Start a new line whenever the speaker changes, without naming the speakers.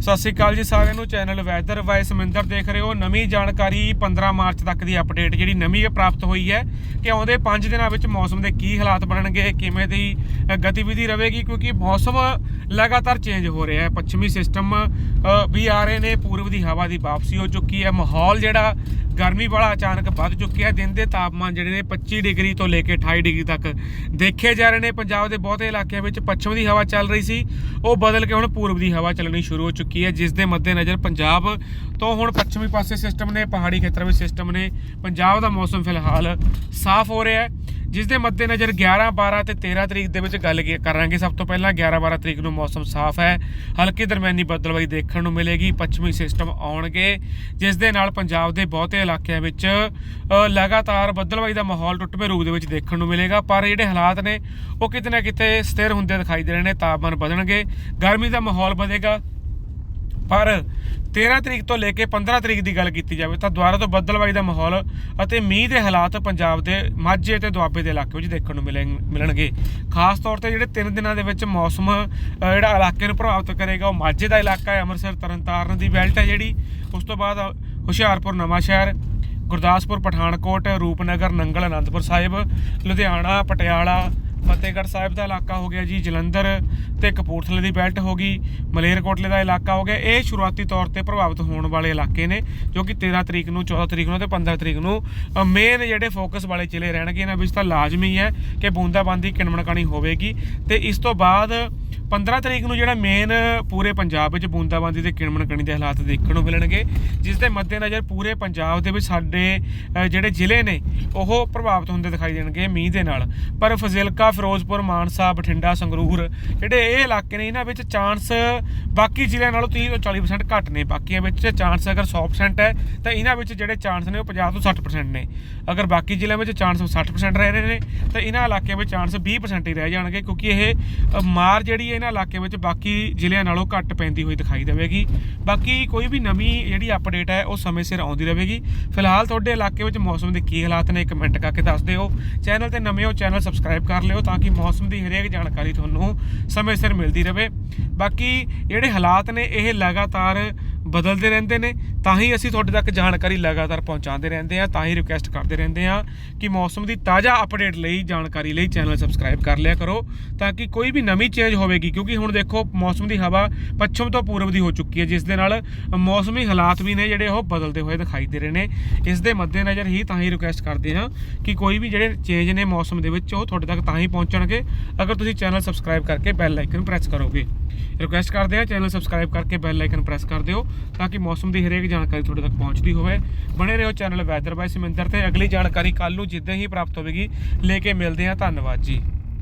ਸਤਿ ਸ਼੍ਰੀ ਅਕਾਲ ਜੀ ਸਾਰਿਆਂ ਨੂੰ, ਚੈਨਲ ਵੈਦਰ ਵਾਈ ਸਮਿੰਦਰ ਦੇਖ ਰਹੇ ਹੋ। ਨਵੀਂ ਜਾਣਕਾਰੀ 15 ਮਾਰਚ ਤੱਕ ਦੀ ਅਪਡੇਟ ਜਿਹੜੀ ਨਵੀਂ ਪ੍ਰਾਪਤ ਹੋਈ ਹੈ ਕਿ ਆਉਂਦੇ 5 ਦਿਨਾਂ ਵਿੱਚ ਮੌਸਮ ਦੇ ਕੀ ਹਾਲਾਤ ਬਣਨਗੇ ਕਿਵੇਂ ਦੀ ਗਤੀਵਿਧੀ ਰਹੇਗੀ, ਕਿਉਂਕਿ ਮੌਸਮ ਲਗਾਤਾਰ ਚੇਂਜ ਹੋ ਰਿਹਾ ਹੈ। ਪੱਛਮੀ ਸਿਸਟਮ ਵੀ ਆ ਰਹੇ ਨੇ ਪੂਰਬ ਦੀ ਹਵਾ ਦੀ ਵਾਪਸੀ ਹੋ ਚੁੱਕੀ ਹੈ। ਮਾਹੌਲ ਜਿਹੜਾ, ਗਰਮੀ ਵਾਲਾ ਅਚਾਨਕ ਵੱਧ ਚੁੱਕਿਆ ਹੈ। ਦਿਨ ਦੇ ਤਾਪਮਾਨ ਜਿਹੜੇ ਨੇ 25 ਡਿਗਰੀ ਤੋਂ ਲੈ ਕੇ 28 ਡਿਗਰੀ ਤੱਕ ਦੇਖੇ ਜਾ ਰਹੇ ਨੇ। ਪੰਜਾਬ ਦੇ ਬਹੁਤੇ ਇਲਾਕਿਆਂ ਵਿੱਚ ਪੱਛਮ ਦੀ ਹਵਾ ਚੱਲ ਰਹੀ ਸੀ। ਉਹ ਬਦਲ ਕੇ ਹੁਣ ਪੂਰਬ ਦੀ ਹਵਾ ਚੱਲਣੀ ਸ਼ੁਰੂ ਹੋ ਚੁੱਕੀ ਹੈ। ਜਿਸ ਦੇ ਮੱਦੇਨਜ਼ਰ ਪੰਜਾਬ ਤੋਂ ਹੁਣ ਪੱਛਮੀ ਪਾਸੇ ਸਿਸਟਮ ਨੇ, ਪਹਾੜੀ ਖੇਤਰ ਵਿੱਚ ਸਿਸਟਮ ਨੇ, ਪੰਜਾਬ ਦਾ ਮੌਸਮ ਫਿਲਹਾਲ ਸਾਫ਼ ਹੋ ਰਿਹਾ ਹੈ। ਜਿਸ ਦੇ ਮੱਦੇਨਜ਼ਰ 11 12 ਤੇ 13 ਤਰੀਕ ਦੇ ਵਿੱਚ ਗੱਲ ਕਰਾਂਗੇ ਸਭ ਤੋਂ ਪਹਿਲਾਂ। 11 12 ਤਰੀਕ ਨੂੰ ਮੌਸਮ ਸਾਫ਼ ਹੈ। ਹਲਕੀ ਦਰਮਿਆਨੀ ਬੱਦਲਬਾਈ ਦੇਖਣ ਨੂੰ ਮਿਲੇਗੀ। ਪੱਛਮੀ ਸਿਸਟਮ ਆਉਣਗੇ, ਜਿਸ ਦੇ ਨਾਲ ਪੰਜਾਬ ਦੇ ਬਹੁਤੇ ਇਲਾਕਿਆਂ ਵਿੱਚ ਲਗਾਤਾਰ ਬੱਦਲਬਾਈ ਦਾ ਮਾਹੌਲ ਟੁੱਟਵੇਂ ਰੂਪ ਦੇ ਵਿੱਚ ਦੇਖਣ ਨੂੰ ਮਿਲੇਗਾ। ਪਰ ਜਿਹੜੇ ਹਾਲਾਤ ਨੇ, ਉਹ ਕਿਤੇ ਨਾ ਕਿਤੇ ਸਥਿਰ ਹੁੰਦੇ ਦਿਖਾਈ ਦੇ ਰਹੇ ਨੇ। ਤਾਪਮਾਨ ਵਧਣਗੇ, ਗਰਮੀ ਦਾ ਮਾਹੌਲ ਵਧੇਗਾ। ਪਰ 13 ਤਰੀਕ ਤੋਂ ਲੈ ਕੇ 15 ਤਰੀਕ ਦੀ ਗੱਲ ਕੀਤੀ ਜਾਵੇ ਤਾਂ ਦੁਬਾਰਾ ਤੋਂ ਬੱਦਲਬਾਈ ਦਾ ਮਾਹੌਲ ਅਤੇ ਮੀਂਹ ਦੇ ਹਾਲਾਤ ਪੰਜਾਬ ਦੇ ਮਾਝੇ ਤੇ ਦੁਆਬੇ ਦੇ ਇਲਾਕੇ ਵਿੱਚ ਦੇਖਣ ਨੂੰ ਮਿਲਣ- ਮਿਲਣਗੇ। ਖਾਸ ਤੌਰ ਤੇ ਜਿਹੜੇ 3 ਦਿਨਾਂ ਦੇ ਵਿੱਚ ਮੌਸਮ ਜਿਹੜਾ ਇਲਾਕੇ ਨੂੰ ਪ੍ਰਭਾਵਿਤ ਕਰੇਗਾ, ਉਹ ਮਾਝੇ ਦਾ ਇਲਾਕਾ ਹੈ, ਅੰਮ੍ਰਿਤਸਰ, ਤਰਨਤਾਰਨ ਦੀ ਬੈਲਟ ਹੈ ਜਿਹੜੀ। ਉਸ ਤੋਂ ਬਾਅਦ ਹੁਸ਼ਿਆਰਪੁਰ ਨਵਾਂ ਸ਼ਹਿਰ ਗੁਰਦਾਸਪੁਰ, ਪਠਾਨਕੋਟ, ਰੂਪਨਗਰ, ਨੰਗਲ, ਅਨੰਦਪੁਰ ਸਾਹਿਬ, ਲੁਧਿਆਣਾ, ਪਟਿਆਲਾ ਫਤਿਹਗੜ੍ਹ ਸਾਹਿਬ ਦਾ ਇਲਾਕਾ ਹੋ ਗਿਆ ਜੀ, ਜਲੰਧਰ ਤੇ ਕਪੂਰਥਲੇ ਦੀ ਬੈਲਟ ਹੋ ਗਈ, ਮਲੇਰਕੋਟਲੇ ਦਾ ਇਲਾਕਾ ਹੋ ਗਿਆ। ਇਹ ਸ਼ੁਰੂਆਤੀ ਤੌਰ ਤੇ ਪ੍ਰਭਾਵਿਤ ਹੋਣ ਵਾਲੇ ਇਲਾਕੇ ਨੇ, ਜੋ ਕਿ 13 ਤਰੀਕ ਨੂੰ 14 ਤਰੀਕ ਨੂੰ ਤੇ 15 ਤਰੀਕ ਨੂੰ ਮੇਨ ਜਿਹੜੇ ਫੋਕਸ ਵਾਲੇ ਜ਼ਿਲ੍ਹੇ ਰਹਿਣਗੇ, ਇਹਨਾਂ ਵਿੱਚ ਤਾਂ ਲਾਜ਼ਮੀ ਹੈ ਕਿ ਬੂੰਦਾਬਾਂਦੀ ਕਿਣਮਣਕਾਣੀ ਹੋਵੇਗੀ ਤੇ ਇਸ ਤੋਂ ਬਾਅਦ 15 ਤਰੀਕ ਨੂੰ ਜਿਹੜਾ ਮੇਨ ਪੂਰੇ ਪੰਜਾਬ ਵਿੱਚ ਬੂੰਦਾਬਾਂਦੀ ਤੇ ਕਿਣਮਣਕਾਣੀ ਦੇ ਹਾਲਾਤ ਦੇਖਣ ਨੂੰ ਮਿਲਣਗੇ, ਜਿਸ ਦੇ ਮੱਦੇਨਜ਼ਰ ਪੂਰੇ ਪੰਜਾਬ ਦੇ ਵਿੱਚ ਸਾਡੇ ਜਿਹੜੇ ਜ਼ਿਲ੍ਹੇ ਨੇ, ਉਹ ਪ੍ਰਭਾਵਿਤ ਹੁੰਦੇ ਦਿਖਾਈ ਦੇਣਗੇ ਮੀਂਹ ਦੇ ਨਾਲ। ਪਰ ਫਜ਼ਿਲਕਾ, ਫਿਰੋਜ਼ਪੁਰ, ਮਾਨਸਾ, ਬਠਿੰਡਾ, ਸੰਗਰੂਰ, ਜਿਹੜੇ ਇਹ ਇਲਾਕੇ ਨੇ, ਇਹਨਾਂ ਵਿੱਚ ਚਾਂਸ ਬਾਕੀ ਜ਼ਿਲ੍ਹਿਆਂ ਨਾਲੋਂ 30 ਤੋਂ 40% ਘੱਟ ਨੇ। ਬਾਕੀਆਂ ਵਿੱਚ ਚਾਂਸ ਅਗਰ 100% ਹੈ, ਤਾਂ ਇਹਨਾਂ ਵਿੱਚ ਜਿਹੜੇ ਚਾਂਸ ਨੇ ਉਹ 50 ਤੋਂ 60% ਨੇ। ਅਗਰ ਬਾਕੀ ਜ਼ਿਲ੍ਹਿਆਂ ਵਿੱਚ ਚਾਂਸ 60% ਰਹਿ ਰਹੇ ਨੇ, ਤਾਂ ਇਹਨਾਂ ਇਲਾਕਿਆਂ ਵਿੱਚ ਚਾਂਸ 20% ਹੀ ਰਹਿ ਜਾਣਗੇ, ਕਿਉਂਕਿ ਇਹ ਮਾਰ ਜਿਹੜੀ ਹੈ ਇਹਨਾਂ ਇਲਾਕੇ ਵਿੱਚ ਬਾਕੀ ਜ਼ਿਲ੍ਹਿਆਂ ਨਾਲੋਂ ਘੱਟ ਪੈਂਦੀ ਹੋਈ ਦਿਖਾਈ ਦੇਵੇਗੀ। ਬਾਕੀ ਕੋਈ ਵੀ ਨਵੀਂ ਜਿਹੜੀ ਅਪਡੇਟ ਹੈ, ਉਹ ਸਮੇਂ ਸਿਰ ਆਉਂਦੀ ਰਹੇਗੀ। ਫਿਲਹਾਲ ਤੁਹਾਡੇ ਇਲਾਕੇ ਵਿੱਚ ਮੌਸਮ ਦੇ ਕੀ ਹਾਲਾਤ ਨੇ ਕਮੈਂਟ ਕਰਕੇ ਦੱਸ ਦਿਓ। ਚੈਨਲ ਤੇ ਨਵੇਂ ਹੋ ਚੈਨਲ ਸਬਸਕ੍ਰਾਈਬ ਕਰ ਲਿਓ ਤਾਂ ਕਿ ਮੌਸਮ ਦੀ ਹਰੇਕ ਜਾਣਕਾਰੀ ਤੁਹਾਨੂੰ ਸਮੇਂ ਸਿਰ ਮਿਲਦੀ ਰਹੇ। ਬਾਕੀ ਜਿਹੜੇ ਹਾਲਾਤ ਨੇ, ਇਹ ਲਗਾਤਾਰ ਬਦਲਦੇ ਰਹਿੰਦੇ ਨੇ। ਤਾਂ ਹੀ ਅਸੀਂ ਤੁਹਾਡੇ ਤੱਕ ਜਾਣਕਾਰੀ ਲਗਾਤਾਰ ਪਹੁੰਚਾਉਂਦੇ ਰਹਿੰਦੇ ਆ ਤਾਂ ਹੀ ਰਿਕੁਐਸਟ ਕਰਦੇ ਰਹਿੰਦੇ ਆ ਕਿ ਮੌਸਮ ਦੀ ਤਾਜ਼ਾ ਅਪਡੇਟ ਲਈ, ਜਾਣਕਾਰੀ ਲਈ ਚੈਨਲ ਸਬਸਕ੍ਰਾਈਬ ਕਰ ਲਿਆ ਕਰੋ ਤਾਂ ਕਿ ਕੋਈ ਵੀ ਨਵੀਂ ਚੇਂਜ ਹੋਵੇਗੀ। ਕਿਉਂਕਿ ਹੁਣ ਦੇਖੋ, ਮੌਸਮ ਦੀ ਹਵਾ ਪੱਛਮ ਤੋਂ ਪੂਰਬ ਦੀ ਹੋ ਚੁੱਕੀ ਹੈ, ਜਿਸ ਦੇ ਨਾਲ ਮੌਸਮੀ ਹਾਲਾਤ ਵੀ ਨੇ ਜਿਹੜੇ ਉਹ ਬਦਲਦੇ ਹੋਏ ਦਿਖਾਈ ਦੇ ਰਹੇ ਨੇ। ਇਸ ਦੇ ਮੱਦੇਨਜ਼ਰ ਹੀ ਤਾਂ ਹੀ ਰਿਕੁਐਸਟ ਕਰਦੇ ਹਾਂ ਕਿ ਕੋਈ ਵੀ ਜਿਹੜੇ ਚੇਂਜ ਨੇ ਮੌਸਮ ਦੇ ਵਿੱਚ, ਉਹ ਤੁਹਾਡੇ ਤੱਕ ਤਾਂ ਹੀ ਪਹੁੰਚਣਗੇ। ਅਗਰ ਤੁਸੀਂ ਚੈਨਲ ਸਬਸਕ੍ਰਾਈਬ ਕਰਕੇ ਬੈਲ ਆਈਕਨ ਪ੍ਰੈਸ ਕਰੋਗੇ। ਰਿਕੁਐਸਟ ਕਰਦੇ ਹਾਂ ਚੈਨਲ ਸਬਸਕ੍ਰਾਈਬ ਕਰਕੇ ਬੈਲ ਆਈਕਨ ਪ੍ਰੈਸ ਕਰ ਦਿਓ ਤਾਂ ਕਿ ਮੌਸਮ ਦੀ ਹਰੇਕ ਜਾਣਕਾਰੀ ਤੁਹਾਡੇ ਤੱਕ ਪਹੁੰਚਦੀ ਹੋਵੇ। ਬਣੇ ਰਹੋ ਚੈਨਲ ਵੈਦਰ ਬਾਈ ਸਮਿੰਦਰ ਤੇ। ਅਗਲੀ ਜਾਣਕਾਰੀ ਕੱਲ ਨੂੰ ਜਿੱਦਾਂ ਹੀ ਪ੍ਰਾਪਤ ਹੋਵੇਗੀ। ਲੈ ਕੇ ਮਿਲਦੇ ਹਾਂ। ਧੰਨਵਾਦ ਜੀ।